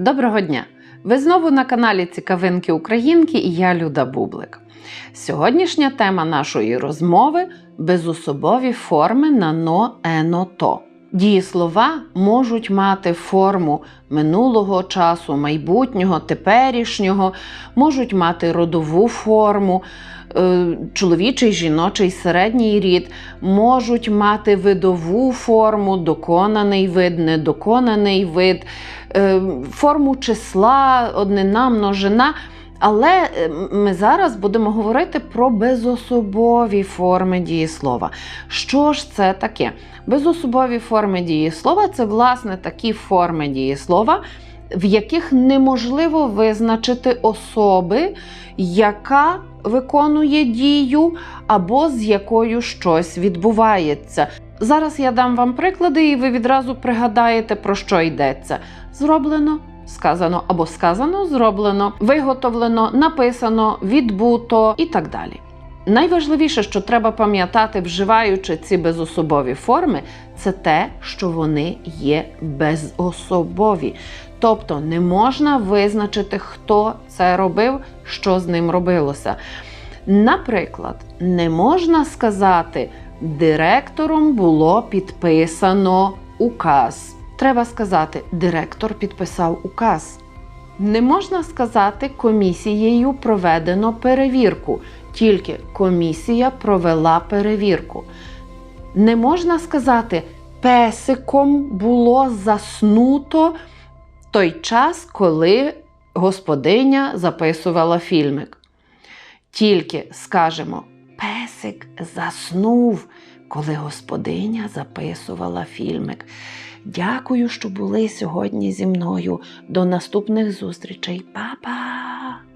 Доброго дня! Ви знову на каналі Цікавинки Українки і я Люда Бублик. Сьогоднішня тема нашої розмови безособові форми на но, ено, то. Дієслова можуть мати форму минулого часу, майбутнього, теперішнього, можуть мати родову форму, е, чоловічий, жіночий, середній рід, можуть мати видову форму, доконаний вид, недоконаний вид, форму числа, однина, множина. Але е, ми зараз будемо говорити про безособові форми дієслова. Що ж це таке? Безособові форми дієслова це, власне, такі форми дієслова, в яких неможливо визначити особи, яка виконує дію, або з якою щось відбувається. Зараз я дам вам приклади, і ви відразу пригадаєте, про що йдеться. Зроблено, сказано або сказано, зроблено, виготовлено, написано, відбуто і так далі. Найважливіше, що треба пам'ятати, вживаючи ці безособові форми, це те, що вони є безособові. Тобто не можна визначити, хто це робив, що з ним робилося. Наприклад, не можна сказати, директором було підписано указ. Треба сказати, директор підписав указ. Не можна сказати, комісією проведено перевірку, тільки комісія провела перевірку. Не можна сказати, песиком було заснуто той час, коли господиня записувала фільмик. Тільки скажемо, песик заснув, коли господиня записувала фільмик. Дякую, що були сьогодні зі мною. До наступних зустрічей, Па-па!